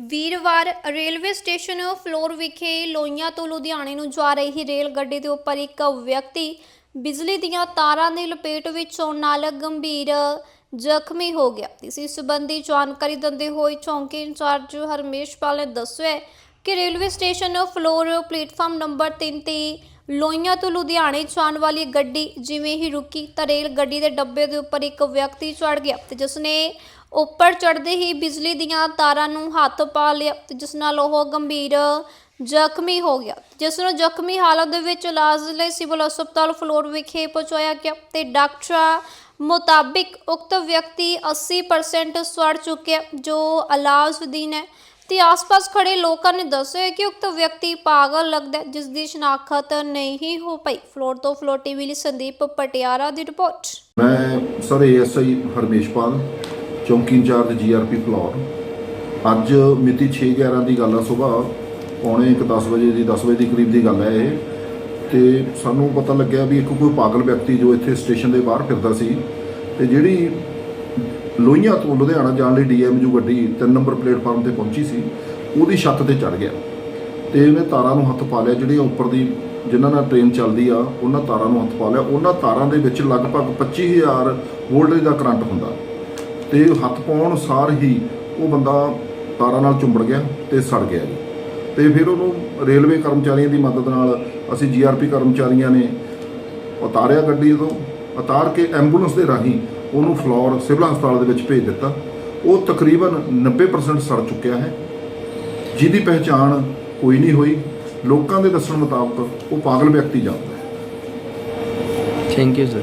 ਵੀਰਵਾਰ railway station floor ਵਿਖੇ ਲੋਈਆਂ ਤੋਂ ਲੁਧਿਆਣੇ ਨੂੰ ਜਾ ਰਹੀ ਰੇਲ ਗੱਡੀ ਦੇ ਉੱਪਰ ਇੱਕ ਵਿਅਕਤੀ ਬਿਜਲੀ ਦੀਆਂ ਤਾਰਾਂ ਦੀ ਲਪੇਟ ਵਿੱਚ ਆਉਣ ਨਾਲ ਗੰਭੀਰ ਜ਼ਖਮੀ ਹੋ ਗਿਆ। ਇਸ ਸੰਬੰਧੀ ਜਾਣਕਾਰੀ ਦਿੰਦੇ ਹੋਏ ਚੌਂਕੀ ਇੰਚਾਰਜ ਹਰਮੇਸ਼ ਪਾਲ ਨੇ ਦੱਸਿਆ ਕਿ railway station Phillaur platform number 3 ਤੇ ਲੋਈਆਂ ਤੋਂ ਲੁਧਿਆਣੇ ਜਾਣ ਵਾਲੀ ਗੱਡੀ ਜਿਵੇਂ ਹੀ ਰੁਕੀ ਤਾਂ ਰੇਲ ਗੱਡੀ ਦੇ ਡੱਬੇ ਦੇ ਉੱਪਰ ਇੱਕ ਵਿਅਕਤੀ ਚੜ ਗਿਆ ਤੇ ਜਿਸ ਨੇ ਉੱਪਰ ਚੜਦੇ ਹੀ ਬਿਜਲੀ ਦੀਆਂ ਤਾਰਾਂ ਨੂੰ ਹੱਥ ਪਾ ਲਿਆ ਤੇ ਜਿਸ ਨਾਲ ਉਹ ਗੰਭੀਰ ਜ਼ਖਮੀ ਹੋ ਗਿਆ। ਜਿਸ ਨੂੰ ਜ਼ਖਮੀ ਹਾਲਤ ਦੇ ਵਿੱਚ ਇਲਾਜ ਲਈ ਸਿਵਲ ਹਸਪਤਾਲ ਫਲੋਰ ਵਿਖੇ ਪਹੁੰਚਾਇਆ ਗਿਆ ਤੇ ਡਾਕਟਰਾਂ ਮੁਤਾਬਿਕ ਉਕਤ ਵਿਅਕਤੀ 80% ਸੜ ਚੁੱਕਿਆ ਜੋ ਇਲਾਜ ਅਧੀਨ ਹੈ। ਤੇ ਆਸ-ਪਾਸ ਖੜੇ ਲੋਕਾਂ ਨੇ ਦੱਸਿਆ ਕਿ ਉਕਤ ਵਿਅਕਤੀ ਪਾਗਲ ਲੱਗਦਾ ਜਿਸ ਦੀ ਸ਼ਨਾਖਤ ਨਹੀਂ ਹੋ ਪਈ। ਫਲੋਰ ਤੋਂ ਫਲੋਰ ਟੀਵੀ ਲਈ ਸੰਦੀਪ ਪਟਿਆਰਾ ਦੀ ਰਿਪੋਰਟ। ਮੈਂ ਸਰ ਏਐਸਆਈ ਹਰਮੇਸ਼ਪਾਲ, ਚੌਂਕੀ ਇੰਚਾਰਜ ਜੀਆਰਪੀ ਫਲੋਰ। ਅੱਜ ਮਿਤੀ 6/11 ਦੀ ਗੱਲ ਆ ਸਵੇਰ ਪੌਣੇ 10 ਵਜੇ ਦੀ 10 ਵਜੇ ਦੀ ਕਰੀਬ ਦੀ ਗੱਲ ਹੈ ਇਹ। ਤੇ ਸਾਨੂੰ ਪਤਾ ਲੱਗਿਆ ਵੀ ਇੱਕ ਕੋਈ ਪਾਗਲ ਵਿਅਕਤੀ ਜੋ ਇੱਥੇ ਸਟੇਸ਼ਨ ਦੇ ਬਾਹਰ ਫਿਰਦਾ ਸੀ, ਤੇ ਜਿਹੜੀ ਲੋਹੀਆਂ ਤੋਂ ਲੁਧਿਆਣਾ ਜਾਣ ਲਈ ਡੀਐਮਯੂ ਗੱਡੀ 3 ਨੰਬਰ ਪਲੇਟਫਾਰਮ ਤੇ ਪਹੁੰਚੀ ਸੀ, ਉਹਦੀ ਛੱਤ ਤੇ ਚੜ ਗਿਆ। ਤੇ ਉਹਨੇ ਤਾਰਾਂ ਨੂੰ ਹੱਥ ਪਾ ਲਿਆ, ਜਿਹੜੀਆਂ ਉੱਪਰ ਦੀ ਜਿਨ੍ਹਾਂ ਨਾਲ ਟ੍ਰੇਨ ਚੱਲਦੀ ਆ, ਉਹਨਾਂ ਤਾਰਾਂ ਨੂੰ ਹੱਥ ਪਾ ਲਿਆ। ਉਹਨਾਂ ਤਾਰਾਂ ਦੇ ਵਿੱਚ ਲਗਭਗ 25000 ਵੋਲਟੇਜ ਦਾ ਕਰੰਟ ਹੁੰਦਾ। ਤੇ ਹੱਥ ਪਾਉਣ ਸਾਰ ਹੀ ਉਹ ਬੰਦਾ ਤਾਰਾਂ ਨਾਲ ਚੁੰਬੜ ਗਿਆ ਤੇ ਸੜ ਗਿਆ ਜੀ। ਤੇ ਫਿਰ ਉਹਨੂੰ ਰੇਲਵੇ ਕਰਮਚਾਰੀਆਂ ਦੀ ਮਦਦ ਨਾਲ ਅਸੀਂ ਜੀਆਰਪੀ ਕਰਮਚਾਰੀਆਂ ਨੇ ਉਤਾਰਿਆ ਗੱਡੀ ਤੋਂ ਉਤਾਰ ਕੇ ਐਂਬੂਲੈਂਸ ਦੇ ਰਾਹੀਂ ਉਹਨੂੰ ਫਲੋਰ ਸਿਵਲ ਹਸਪਤਾਲ ਦੇ ਵਿੱਚ ਭੇਜ ਦਿੱਤਾ। ਉਹ ਤਕਰੀਬਨ 90% ਸੜ ਚੁੱਕਿਆ ਹੈ। ਜਿਹਦੀ ਪਹਿਚਾਣ ਕੋਈ ਨਹੀਂ ਹੋਈ। ਲੋਕਾਂ ਦੇ ਦੱਸਣ ਮੁਤਾਬਕ ਉਹ ਪਾਗਲ ਵਿਅਕਤੀ ਜਾਂਦਾ ਹੈ। Thank you sir